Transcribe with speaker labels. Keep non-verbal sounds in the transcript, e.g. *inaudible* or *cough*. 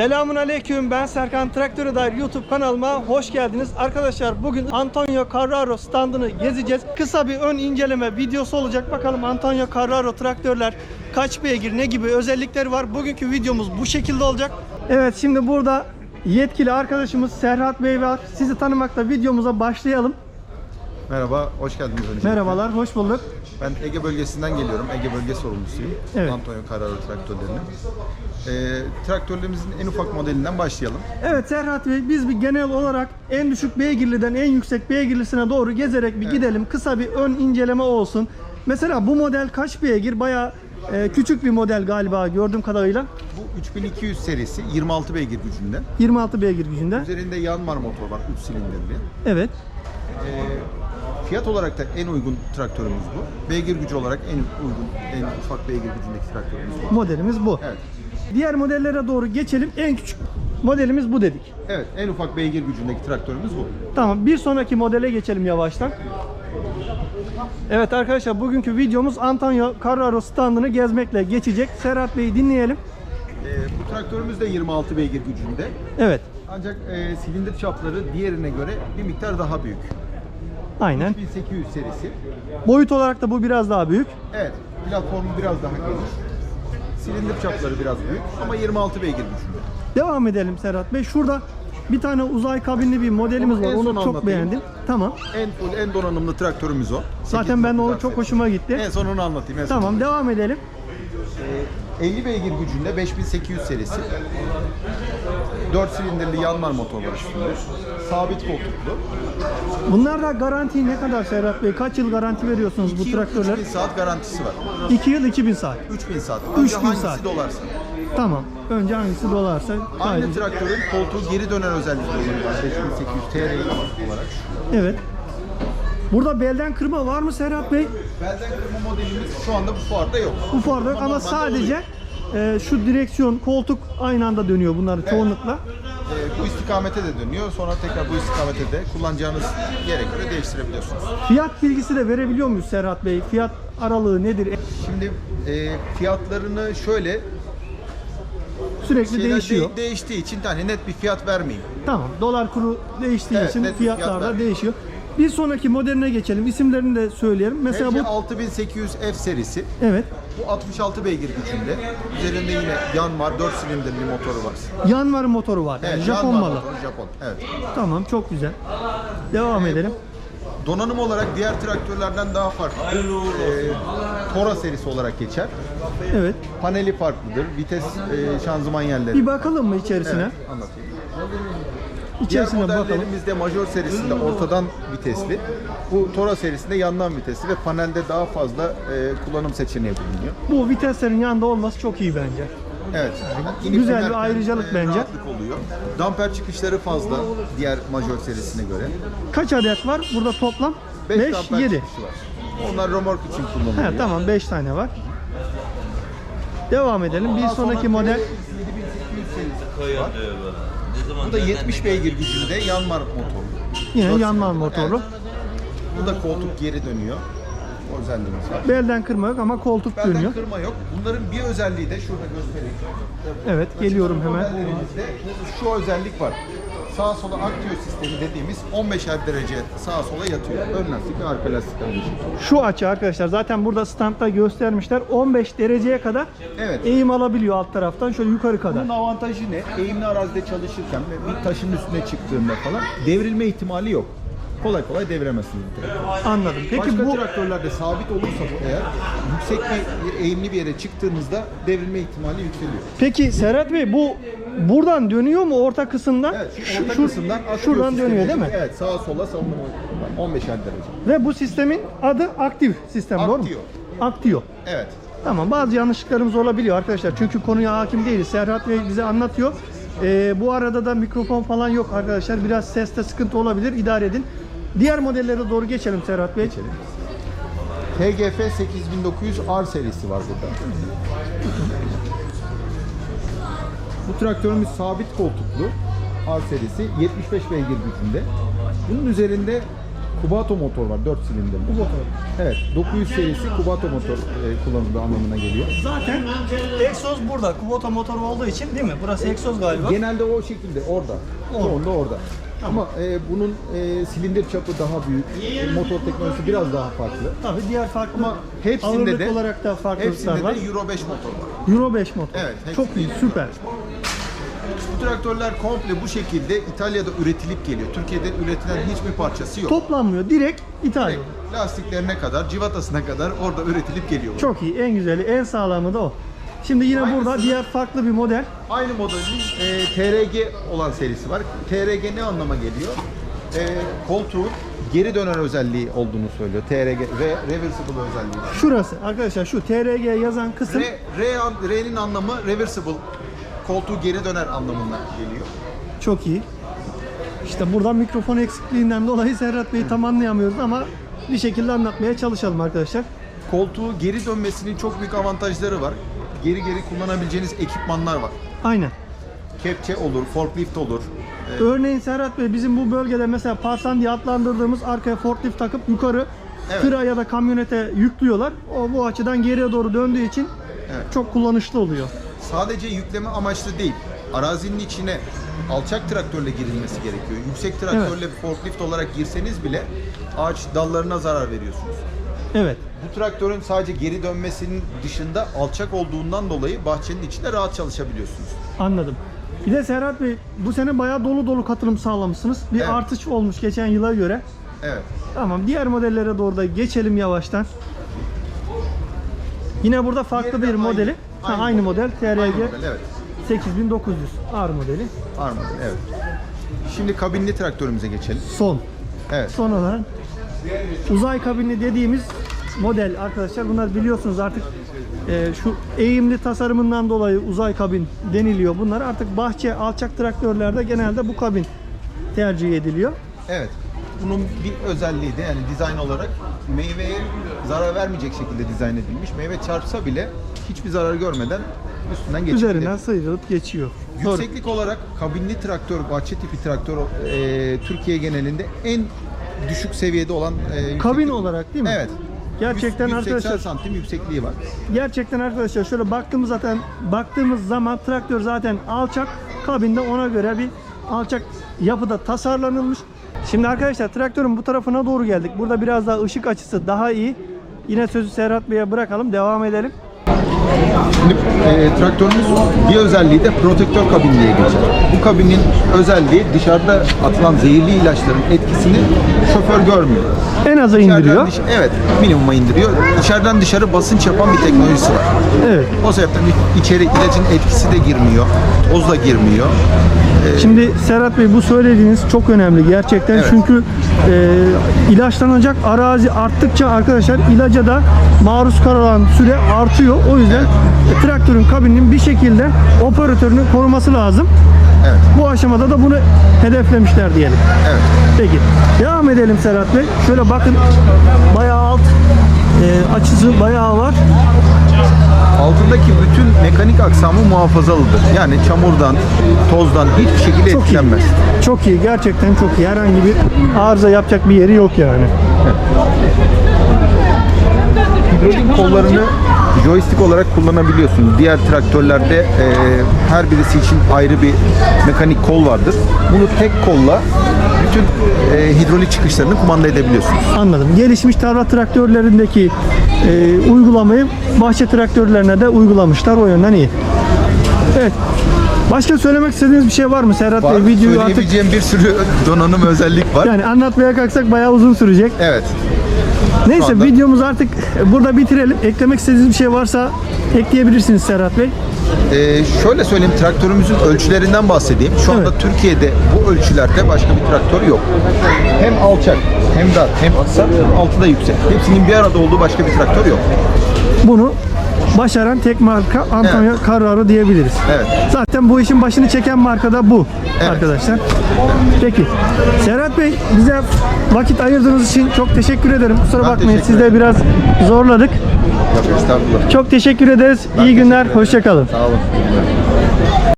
Speaker 1: Selamun Aleyküm ben Serkan Traktörü dair YouTube kanalıma hoş geldiniz. Arkadaşlar bugün Antonio Carraro standını gezeceğiz. Kısa bir ön inceleme videosu olacak. Bakalım Antonio Carraro traktörler kaç beygir ne gibi özellikleri var. Bugünkü videomuz bu şekilde olacak. Evet şimdi burada yetkili arkadaşımız Serhat Bey var. Sizi tanımakla videomuza başlayalım.
Speaker 2: Merhaba, hoş geldiniz öncelikle.
Speaker 1: Merhabalar, hoş bulduk.
Speaker 2: Ben Ege bölgesinden geliyorum. Ege bölge sorumlusuyum.
Speaker 1: Evet.
Speaker 2: Antonio Carraro traktörlerinin. Ee, traktörlerimizin en ufak modelinden başlayalım.
Speaker 1: Evet Serhat Bey biz bir genel olarak en düşük beygirliden en yüksek beygirlisine doğru gezerek bir gidelim. Kısa bir ön inceleme olsun. Mesela bu model kaç beygir? Baya küçük bir model galiba gördüğüm kadarıyla.
Speaker 2: Bu 3200 serisi 26 beygir gücünde.
Speaker 1: 26 beygir gücünde.
Speaker 2: Üzerinde Yanmar motor var 3 silindirli.
Speaker 1: Evet.
Speaker 2: Ee, fiyat olarak da en uygun traktörümüz bu. Beygir gücü olarak en uygun, en ufak beygir gücündeki traktörümüz bu.
Speaker 1: Modelimiz bu.
Speaker 2: Evet.
Speaker 1: Diğer modellere doğru geçelim. En küçük modelimiz bu dedik.
Speaker 2: Evet, en ufak beygir gücündeki traktörümüz bu.
Speaker 1: Tamam bir sonraki modele geçelim yavaştan. Evet arkadaşlar bugünkü videomuz Antonio Carraro standını gezmekle geçecek. Serhat Bey'i dinleyelim.
Speaker 2: Ee, bu traktörümüz de 26 beygir gücünde.
Speaker 1: Evet.
Speaker 2: Ancak e, silindir çapları diğerine göre bir miktar daha büyük.
Speaker 1: Aynen.
Speaker 2: 1800 serisi.
Speaker 1: Boyut olarak da bu biraz daha büyük.
Speaker 2: Evet, platformu biraz daha geniş. Silindir çapları biraz büyük ama 26 beygir gücünde.
Speaker 1: Devam edelim Serhat Bey. Şurada bir tane uzay kabinli bir modelimiz
Speaker 2: Onu
Speaker 1: var.
Speaker 2: en
Speaker 1: Onu
Speaker 2: son
Speaker 1: çok
Speaker 2: anlatayım.
Speaker 1: beğendim. Tamam.
Speaker 2: En full, en donanımlı traktörümüz o.
Speaker 1: Zaten ben de o
Speaker 2: 8
Speaker 1: çok hoşuma gitti.
Speaker 2: En son onu anlatayım. En son.
Speaker 1: Tamam devam edelim.
Speaker 2: Ee, 50 beygir gücünde 5800 serisi. 4 silindirli yanmar motor var üstünde. Sabit koltuklu.
Speaker 1: Bunlarda garanti ne kadar Serhat Bey? Kaç yıl garanti veriyorsunuz bu
Speaker 2: 2 yıl
Speaker 1: traktörler?
Speaker 2: 3000 saat garantisi var.
Speaker 1: 2 yıl 2000 saat.
Speaker 2: 3000 saat.
Speaker 1: 3000
Speaker 2: Önce hangisi
Speaker 1: saat.
Speaker 2: dolarsa.
Speaker 1: Tamam. Önce hangisi dolarsa
Speaker 2: Aynı
Speaker 1: kaydı.
Speaker 2: traktörün koltuğu geri dönen özellikleri var. 5800 TR olarak.
Speaker 1: Evet. Burada belden kırma var mı Serhat Bey?
Speaker 2: Belden kırma modelimiz şu anda bu fuarda yok.
Speaker 1: Bu yok ama
Speaker 2: normalde
Speaker 1: sadece e, şu direksiyon, koltuk aynı anda dönüyor bunları çoğunlukla.
Speaker 2: Ee, bu istikamete de dönüyor. Sonra tekrar bu istikamete de kullanacağınız yere göre değiştirebiliyorsunuz.
Speaker 1: Fiyat bilgisi de verebiliyor muyuz Serhat Bey? Fiyat aralığı nedir?
Speaker 2: Şimdi e, fiyatlarını şöyle
Speaker 1: Sürekli
Speaker 2: şeyler
Speaker 1: değişiyor.
Speaker 2: de- değiştiği için hani net bir fiyat vermeyeyim.
Speaker 1: Tamam. Dolar kuru değiştiği
Speaker 2: Evet,
Speaker 1: için
Speaker 2: bir fiyat
Speaker 1: fiyatlar da değişiyor. Bir sonraki modeline geçelim. İsimlerini de söyleyelim. Mesela
Speaker 2: Mesela
Speaker 1: bu
Speaker 2: 6800 F serisi.
Speaker 1: evet.
Speaker 2: Bu 66 beygir gücünde. Üzerinde yine Yanmar 4 silindirli motoru var.
Speaker 1: Yanvar motoru var. Yani
Speaker 2: Evet,
Speaker 1: Japon
Speaker 2: Yanmar
Speaker 1: malı.
Speaker 2: motoru, Japon. Evet.
Speaker 1: Tamam, çok güzel. Devam
Speaker 2: Ee,
Speaker 1: edelim.
Speaker 2: Donanım olarak diğer traktörlerden daha farklı. Ee, Tora serisi olarak geçer.
Speaker 1: Evet.
Speaker 2: Paneli farklıdır. Vites e, şanzıman yerleri.
Speaker 1: Bir bakalım mı içerisine?
Speaker 2: Evet, anlatayım.
Speaker 1: İçerisine
Speaker 2: Diğer
Speaker 1: bakalım.
Speaker 2: modellerimizde major serisinde ortadan vitesli. Bu Tora serisinde yandan vitesli ve panelde daha fazla e, kullanım seçeneği bulunuyor.
Speaker 1: Bu viteslerin yanında olması çok iyi bence.
Speaker 2: Evet.
Speaker 1: Güzel bir
Speaker 2: inerken,
Speaker 1: ayrıcalık bence.
Speaker 2: Rahatlık oluyor. Damper çıkışları fazla diğer major serisine göre.
Speaker 1: Kaç adet var? Burada toplam
Speaker 2: 5
Speaker 1: 5,
Speaker 2: damper
Speaker 1: 7.
Speaker 2: çıkışı var. Onlar romork için kullanılıyor.
Speaker 1: He, tamam 5 tane var. Devam edelim. Bir sonraki
Speaker 2: sonra
Speaker 1: model
Speaker 2: 7800 serisi var. Bu da 70 beygir gücünde yanmar motorlu.
Speaker 1: yine
Speaker 2: Dört
Speaker 1: yanmar
Speaker 2: silindir.
Speaker 1: motorlu.
Speaker 2: Bu da koltuk geri dönüyor. O özelliğimiz var.
Speaker 1: Belden kırma yok ama koltuk
Speaker 2: Belden
Speaker 1: dönüyor.
Speaker 2: kırma yok. Bunların bir özelliği de şurada göstereyim.
Speaker 1: Evet geliyorum hemen.
Speaker 2: Modellerimizde şu özellik var. Sağa sola aktüyo sistemi dediğimiz 15'er derece sağa sola yatıyor. Ön lastik ve arka lastik kardeşim.
Speaker 1: Şu açı arkadaşlar zaten burada standta göstermişler. 15 dereceye kadar
Speaker 2: Evet.
Speaker 1: eğim alabiliyor alt taraftan şöyle yukarı kadar.
Speaker 2: Bunun avantajı ne? Eğimli arazide çalışırken ve bir taşın üstüne çıktığında falan devrilme ihtimali yok. Kolay kolay deviremezsiniz bu.
Speaker 1: Anladım. Peki
Speaker 2: Başka
Speaker 1: bu
Speaker 2: traktörlerde sabit olursa bu eğer yüksek bir eğimli bir yere çıktığınızda devrilme ihtimali yükseliyor.
Speaker 1: Peki Serhat Bey bu buradan dönüyor mu orta kısımdan?
Speaker 2: Evet, şu orta
Speaker 1: şu-
Speaker 2: kısımdan
Speaker 1: şuradan
Speaker 2: sistemi.
Speaker 1: dönüyor değil mi?
Speaker 2: Evet, sağa sola savunma 15'er derece.
Speaker 1: Ve bu sistemin adı aktif sistem doğru mu?
Speaker 2: Aktio.
Speaker 1: Aktio.
Speaker 2: Evet.
Speaker 1: Tamam bazı yanlışlıklarımız olabiliyor arkadaşlar. Çünkü konuya hakim değiliz. Serhat Bey bize anlatıyor. Ee, bu arada da mikrofon falan yok arkadaşlar. Biraz seste sıkıntı olabilir. İdare edin. Diğer modellere doğru geçelim Serhat Bey.
Speaker 2: Geçelim. TGF 8900 R serisi var burada. Bu traktörümüz sabit koltuklu R serisi 75 beygir gücünde. Bunun üzerinde Kubato motor var 4 silindirli.
Speaker 1: Motor.
Speaker 2: Evet 900 serisi Kubato motor e, kullanıldığı anlamına geliyor.
Speaker 1: Zaten egzoz burada. Kubota motoru olduğu için değil mi? Burası egzoz galiba.
Speaker 2: Genelde o şekilde orada.
Speaker 1: Orada.
Speaker 2: Çoğunda orada. Ama e, bunun e, silindir çapı daha büyük. e, Motor teknolojisi biraz daha farklı.
Speaker 1: Tabii diğer farklı
Speaker 2: Ama hepsinde
Speaker 1: ağırlık
Speaker 2: de
Speaker 1: olarak da farklılıklar
Speaker 2: hepsinde
Speaker 1: var.
Speaker 2: de Euro 5 motor var.
Speaker 1: Euro 5 motor.
Speaker 2: Evet, hepsinde
Speaker 1: Çok iyi,
Speaker 2: Euro
Speaker 1: süper.
Speaker 2: Bu traktörler komple bu şekilde İtalya'da üretilip geliyor. Türkiye'de üretilen hiçbir parçası yok.
Speaker 1: Toplanmıyor. Direkt İtalya.
Speaker 2: Lastiklerine kadar, civatasına kadar orada üretilip geliyor.
Speaker 1: Çok iyi. En güzeli, en sağlamı da o. Şimdi yine burada
Speaker 2: Aynısı.
Speaker 1: diğer farklı bir model.
Speaker 2: Aynı modelin e, TRG olan serisi var. TRG ne anlama geliyor? E, koltuğun geri döner özelliği olduğunu söylüyor. TRG ve reversible özelliği var.
Speaker 1: Şurası arkadaşlar şu TRG yazan kısım
Speaker 2: R, R'nin anlamı reversible. Koltuğu geri döner anlamına geliyor.
Speaker 1: çok iyi. İşte burada mikrofon eksikliğinden dolayı Serhat Bey'i tam anlayamıyoruz ama bir şekilde anlatmaya çalışalım arkadaşlar.
Speaker 2: Koltuğu geri dönmesinin çok büyük avantajları var. Geri geri kullanabileceğiniz ekipmanlar var.
Speaker 1: Aynen.
Speaker 2: Kepçe olur, forklift olur. E,
Speaker 1: Örneğin Serhat Bey bizim bu bölgede mesela parsan diye adlandırdığımız arkaya forklift takıp yukarı
Speaker 2: Evet.
Speaker 1: tıra ya da kamyonete yüklüyorlar. O bu açıdan geriye doğru döndüğü için
Speaker 2: Evet.
Speaker 1: çok kullanışlı oluyor.
Speaker 2: sadece yükleme amaçlı değil. Arazinin içine alçak traktörle girilmesi gerekiyor. Yüksek traktörle forklift olarak girseniz bile ağaç dallarına zarar veriyorsunuz.
Speaker 1: Evet.
Speaker 2: Bu traktörün sadece geri dönmesinin dışında alçak olduğundan dolayı bahçenin içinde rahat çalışabiliyorsunuz.
Speaker 1: Anladım. Bir de Serhat Bey bu sene bayağı dolu dolu katılım sağlamışsınız. Bir
Speaker 2: Evet.
Speaker 1: artış olmuş geçen yıla göre.
Speaker 2: Evet.
Speaker 1: Tamam diğer modellere doğru da geçelim yavaştan. Yine burada farklı bir
Speaker 2: aynı.
Speaker 1: modeli. Ha,
Speaker 2: Aynı
Speaker 1: aynı,
Speaker 2: model.
Speaker 1: TRG
Speaker 2: Aynı model, evet.
Speaker 1: 8900 R modeli.
Speaker 2: Armadillo, evet. Şimdi kabinli traktörümüze geçelim.
Speaker 1: Son.
Speaker 2: Evet.
Speaker 1: Son olarak uzay kabini dediğimiz model arkadaşlar. Bunlar biliyorsunuz artık e, şu eğimli tasarımından dolayı uzay kabin deniliyor. Bunlar artık bahçe alçak traktörlerde genelde bu kabin tercih ediliyor.
Speaker 2: Evet. Bunun bir özelliği de yani dizayn olarak meyveye zarar vermeyecek şekilde dizayn edilmiş. Meyve çarpsa bile hiçbir zarar görmeden üstünden geçip
Speaker 1: Üzerinden sıyrılıp geçiyor. Doğru.
Speaker 2: Yükseklik olarak kabinli traktör, bahçe tipi traktör e, Türkiye genelinde en düşük seviyede olan e.
Speaker 1: Kabin olarak değil mi?
Speaker 2: Evet.
Speaker 1: Gerçekten
Speaker 2: 100 180
Speaker 1: arkadaşlar
Speaker 2: santim yüksekliği var.
Speaker 1: gerçekten arkadaşlar şöyle baktığımız zaten baktığımız zaman traktör zaten alçak kabinde ona göre bir alçak yapıda tasarlanılmış. Şimdi arkadaşlar traktörün bu tarafına doğru geldik. Burada biraz daha ışık açısı daha iyi. Yine sözü Serhat Bey'e bırakalım. Devam edelim.
Speaker 2: Şimdi e, traktörümüz bir özelliği de protektör kabin diye geçer. Bu kabinin özelliği dışarıda atılan zehirli ilaçların etkisini şoför görmüyor.
Speaker 1: En aza
Speaker 2: İçeriden
Speaker 1: indiriyor.
Speaker 2: dış- evet, minimuma indiriyor. İçeriden dışarı basınç yapan bir teknolojisi var.
Speaker 1: Evet.
Speaker 2: O sebepten içeri ilacın etkisi de girmiyor, toz da girmiyor.
Speaker 1: Şimdi Serhat Bey bu söylediğiniz çok önemli gerçekten
Speaker 2: Evet.
Speaker 1: çünkü e, ilaçlanacak arazi arttıkça arkadaşlar ilaca da maruz kalan süre artıyor. O yüzden e, traktörün kabininin bir şekilde operatörünü koruması lazım.
Speaker 2: Evet,
Speaker 1: Bu aşamada da bunu hedeflemişler diyelim.
Speaker 2: evet.
Speaker 1: Peki devam edelim Serhat Bey. Şöyle bakın bayağı alt e, açısı bayağı var.
Speaker 2: Altındaki bütün mekanik aksamı muhafazalıdır. Yani çamurdan, tozdan hiçbir şekilde
Speaker 1: Çok iyi.
Speaker 2: etkilenmez.
Speaker 1: Çok iyi gerçekten çok iyi. Herhangi bir arıza yapacak bir yeri yok yani.
Speaker 2: Hidrolik kollarını joystick olarak kullanabiliyorsunuz. Diğer traktörlerde e, her birisi için ayrı bir mekanik kol vardır. Bunu tek kolla bütün e, hidrolik çıkışlarını kumanda edebiliyorsunuz.
Speaker 1: Anladım. Gelişmiş tarla traktörlerindeki e, uygulamayı bahçe traktörlerine de uygulamışlar. O yönden iyi. Evet. Başka söylemek istediğiniz bir şey var mı Serhat
Speaker 2: Var,
Speaker 1: Bey? Videoyu artık
Speaker 2: söyleyebileceğim bir sürü *laughs* donanım özellik var.
Speaker 1: yani anlatmaya kalksak bayağı uzun sürecek.
Speaker 2: Evet.
Speaker 1: Neyse
Speaker 2: anda-
Speaker 1: videomuzu artık burada bitirelim. Eklemek istediğiniz bir şey varsa ekleyebilirsiniz Serhat Bey.
Speaker 2: Ee, şöyle söyleyeyim traktörümüzün ölçülerinden bahsedeyim. Şu anda
Speaker 1: Evet.
Speaker 2: Türkiye'de bu ölçülerde başka bir traktör yok. Hem alçak, hem dar, hem kısa, altı da yüksek. Hepsinin bir arada olduğu başka bir traktör yok.
Speaker 1: Bunu başaran tek marka Antonio Carraro diyebiliriz.
Speaker 2: Evet.
Speaker 1: Zaten bu işin başını çeken marka da bu
Speaker 2: Evet.
Speaker 1: arkadaşlar. Peki. Serhat Bey bize vakit ayırdığınız için çok teşekkür ederim. Kusura
Speaker 2: Ben
Speaker 1: bakmayın sizi de biraz zorladık.
Speaker 2: Yok.
Speaker 1: Çok teşekkür ederiz. İyi günler. Hoşçakalın.
Speaker 2: Sağ olun.